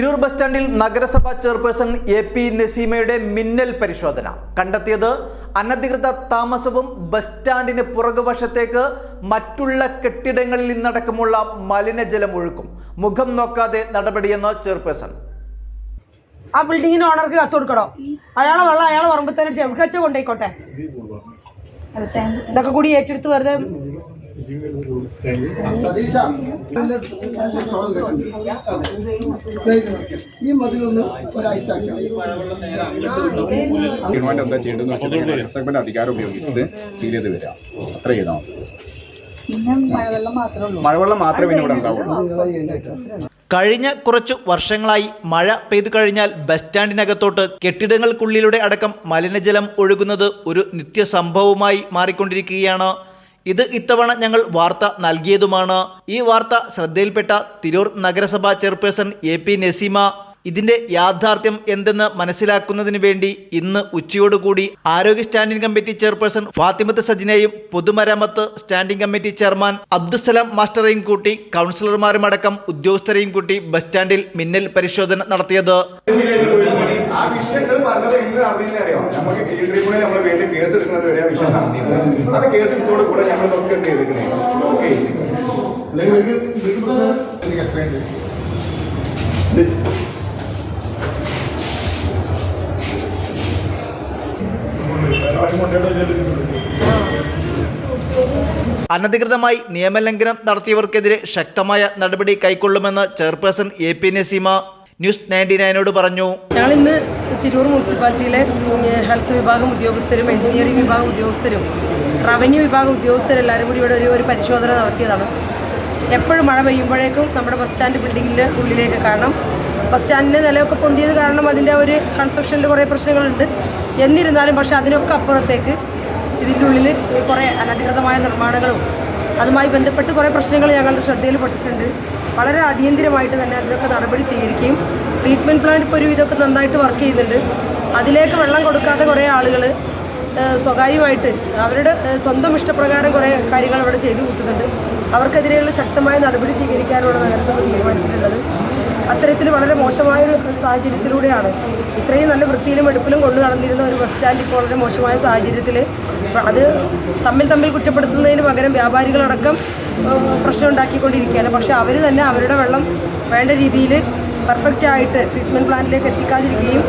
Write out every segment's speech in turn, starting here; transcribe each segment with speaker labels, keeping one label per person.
Speaker 1: Tirur bus സ്റ്റാൻഡിൽ നഗരസഭാ chairperson A P നസീമയുടെ മിന്നൽ പരിശോധന. കണ്ടെത്തിയത് അനധികൃത താമസവും ബസ് സ്റ്റാൻഡിന് പുറകുവശത്തേക്ക് മറ്റുള്ള കെട്ടിടങ്ങളിൽ നിന്നടക്കമുള്ള മലിനജലം ഒഴുക്കും. മുഖം നോക്കാതെ നടപടിയെന്ന് ചെയർപേഴ്സൺ.
Speaker 2: ആ ബിൽഡിങ്ങിന് ഓണർക്ക് കത്ത് കൊടുക്കണോ? അയാളെ വെള്ളം അയാളെ പറമ്പത്തേന് ചെവിക്കച്ച കൊണ്ടേക്കോട്ടെ ഇതൊക്കെ കൂടി ഏറ്റെടുത്ത് വെറുതെ
Speaker 3: ഈ മതിലൊന്ന് ഒരാഴ്ച
Speaker 4: തീരുമാനം എന്താ ചെയ്യേണ്ടതെന്ന് വെച്ചിട്ടുണ്ടെങ്കിൽ സെഗ്മെന്റ് അധികാരം ഉപയോഗിച്ചിട്ട് സീൽ ചെയ്ത് വരാം അത്ര ചെയ്താൽ മഴവെള്ളം മാത്രമേ പിന്നെ ഇവിടെ ഉണ്ടാവുള്ളൂ.
Speaker 1: കഴിഞ്ഞ കുറച്ചു വർഷങ്ങളായി മഴ പെയ്തു കഴിഞ്ഞാൽ ബസ് സ്റ്റാൻഡിനകത്തോട്ട് കെട്ടിടങ്ങൾക്കുള്ളിലൂടെ അടക്കം മലിനജലം ഒഴുകുന്നത് ഒരു നിത്യസംഭവമായി മാറിക്കൊണ്ടിരിക്കുകയാണ്. ഇത് ഇത്തവണ ഞങ്ങൾ വാർത്ത നൽകിയതുമാണ്. ഈ വാർത്ത ശ്രദ്ധയിൽപ്പെട്ട തിരൂർ നഗരസഭാ ചെയർപേഴ്സൺ എ പി നസീമ. ഇതിന്റെ യാഥാർത്ഥ്യം എന്തെന്ന് മനസ്സിലാക്കുന്നതിന് വേണ്ടി ഇന്ന് ഉച്ചയോടുകൂടി ആരോഗ്യ സ്റ്റാൻഡിംഗ് കമ്മിറ്റി ചെയർപേഴ്സൺ ഫാത്തിമത്ത് സജിനെയും പൊതുമരാമത്ത് സ്റ്റാൻഡിംഗ് കമ്മിറ്റി ചെയർമാൻ അബ്ദുസലാം മാസ്റ്ററെയും കൂട്ടി കൗൺസിലർമാരുമടക്കം ഉദ്യോഗസ്ഥരെയും കൂട്ടി ബസ് സ്റ്റാൻഡിൽ മിന്നൽ പരിശോധന നടത്തിയത്.
Speaker 4: ആ വിഷയങ്ങൾ പറഞ്ഞത് എന്ത് നടന്നതിനെ അറിയാം? നമുക്ക് കീഴ് ട്രിബ്യൂണൽ നമ്മൾ വേണ്ടി കേസ് എടുക്കുന്നത് വരെ ആ വിഷയം നടന്നിരുന്നത് അത് കേസ് എടുത്തോട് കൂടെ ഞങ്ങൾ നമുക്ക് എന്ത് ചെയ്തിരിക്കണേ ഓക്കെ
Speaker 1: അനധികൃതമായി നിയമലംഘനം നടത്തിയവർക്കെതിരെ ശക്തമായ നടപടി കൈക്കൊള്ളുമെന്ന് chairperson A P Naseema news ninety നയനോട് പറഞ്ഞു.
Speaker 2: ഞങ്ങൾ ഇന്ന് തിരൂർ മുനിസിപ്പാലിറ്റിയിലെ ഹെൽത്ത് വിഭാഗം ഉദ്യോഗസ്ഥരും എഞ്ചിനീയറിംഗ് വിഭാഗം ഉദ്യോഗസ്ഥരും റവന്യൂ വിഭാഗം ഉദ്യോഗസ്ഥരെല്ലാവരും കൂടി ഇവിടെ ഒരു ഒരു പരിശോധന നടത്തിയതാണ്. എപ്പോഴും മഴ പെയ്യുമ്പോഴേക്കും നമ്മുടെ ബസ് സ്റ്റാൻഡ് ബിൽഡിങ്ങിന്റെ ഉള്ളിലേക്ക് കാരണം ബസ് സ്റ്റാൻഡിന്റെ നിലയൊക്കെ പൊന്തിയത് കാരണം അതിന്റെ ഒരു കൺസ്ട്രക്ഷനിൽ കുറേ പ്രശ്നങ്ങളുണ്ട്. എന്നിരുന്നാലും പക്ഷേ അതിനൊക്കെ അപ്പുറത്തേക്ക് ഇതിന്റെ ഉള്ളിൽ കുറേ അനധികൃതമായ നിർമ്മാണങ്ങളും അതുമായി ബന്ധപ്പെട്ട് കുറേ പ്രശ്നങ്ങൾ ഞങ്ങളുടെ ശ്രദ്ധയിൽപ്പെട്ടിട്ടുണ്ട്. വളരെ അടിയന്തിരമായിട്ട് തന്നെ അതിനൊക്കെ നടപടി സ്വീകരിക്കുകയും ട്രീറ്റ്മെന്റ് പ്ലാന്റ് ഇപ്പോൾ ഒരു ഇതൊക്കെ നന്നായിട്ട് വർക്ക് ചെയ്യുന്നുണ്ട്. അതിലേക്ക് വെള്ളം കൊടുക്കാത്ത കുറേ ആളുകൾ സ്വകാര്യമായിട്ട് അവരുടെ സ്വന്തം ഇഷ്ടപ്രകാരം കുറേ കാര്യങ്ങൾ അവിടെ ചെയ്തു കൂട്ടുന്നുണ്ട്. അവർക്കെതിരെയുള്ള ശക്തമായ നടപടി സ്വീകരിക്കാനുള്ള നഗരസഭ തീരുമാനിച്ചിട്ടുള്ളത് അത്തരത്തിൽ വളരെ മോശമായ ഒരു സാഹചര്യത്തിലൂടെയാണ്. ഇത്രയും നല്ല വൃത്തിയിലും എടുപ്പിലും കൊണ്ടു നടന്നിരുന്ന ഒരു ബസ് സ്റ്റാൻഡ് ഇപ്പോൾ വളരെ മോശമായ സാഹചര്യത്തിൽ അത് തമ്മിൽ തമ്മിൽ കുറ്റപ്പെടുത്തുന്നതിന് പകരം വ്യാപാരികളടക്കം പ്രശ്നം ഉണ്ടാക്കിക്കൊണ്ടിരിക്കുകയാണ്. പക്ഷേ അവർ തന്നെ അവരുടെ വെള്ളം വേണ്ട രീതിയിൽ പെർഫെക്റ്റ് ആയിട്ട് ട്രീറ്റ്മെന്റ് പ്ലാന്റിലേക്ക് എത്തിക്കാതിരിക്കുകയും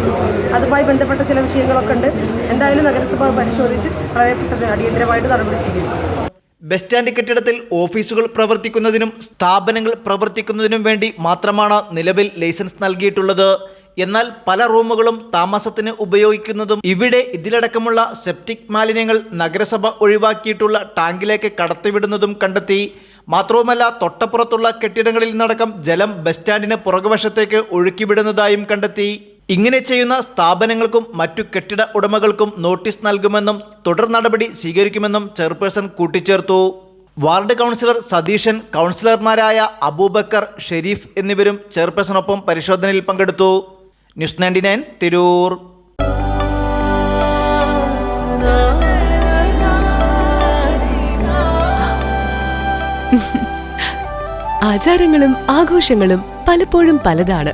Speaker 2: അതുമായി ബന്ധപ്പെട്ട ചില വിഷയങ്ങളൊക്കെ ഉണ്ട്. എന്തായാലും നഗരസഭ പരിശോധിച്ച് വളരെ പെട്ടെന്ന് അടിയന്തരമായിട്ട് നടപടി സ്വീകരിക്കും.
Speaker 1: ബസ് സ്റ്റാൻഡ് കെട്ടിടത്തിൽ ഓഫീസുകൾ പ്രവർത്തിക്കുന്നതിനും സ്ഥാപനങ്ങൾ പ്രവർത്തിക്കുന്നതിനും വേണ്ടി മാത്രമാണ് നിലവിൽ ലൈസൻസ് നൽകിയിട്ടുള്ളത്. എന്നാൽ പല റൂമുകളും താമസത്തിന് ഉപയോഗിക്കുന്നതും ഇവിടെ ഇതിലടക്കമുള്ള സെപ്റ്റിക് മാലിന്യങ്ങൾ നഗരസഭ ഒഴിവാക്കിയിട്ടുള്ള ടാങ്കിലേക്ക് കടത്തിവിടുന്നതും കണ്ടെത്തി. മാത്രവുമല്ല തൊട്ടപ്പുറത്തുള്ള കെട്ടിടങ്ങളിൽ നടക്കം ജലം ബസ് സ്റ്റാൻഡിന് പുറകുവശത്തേക്ക് ഒഴുക്കിവിടുന്നതായും കണ്ടെത്തി. ഇങ്ങനെ ചെയ്യുന്ന സ്ഥാപനങ്ങൾക്കും മറ്റു കെട്ടിട ഉടമകൾക്കും നോട്ടീസ് നൽകുമെന്നും തുടർ നടപടി സ്വീകരിക്കുമെന്നും ചെയർപേഴ്സൺ കൂട്ടിച്ചേർത്തു. വാർഡ് കൗൺസിലർ സതീശൻ കൗൺസിലർമാരായ അബൂബക്കർ ഷെരീഫ് എന്നിവരും ചെയർപേഴ്സണൊപ്പം പരിശോധനയിൽ പങ്കെടുത്തു. News ninety nine Tirur.
Speaker 5: ആചാരങ്ങളും ആഘോഷങ്ങളും പലപ്പോഴും പലതാണ്.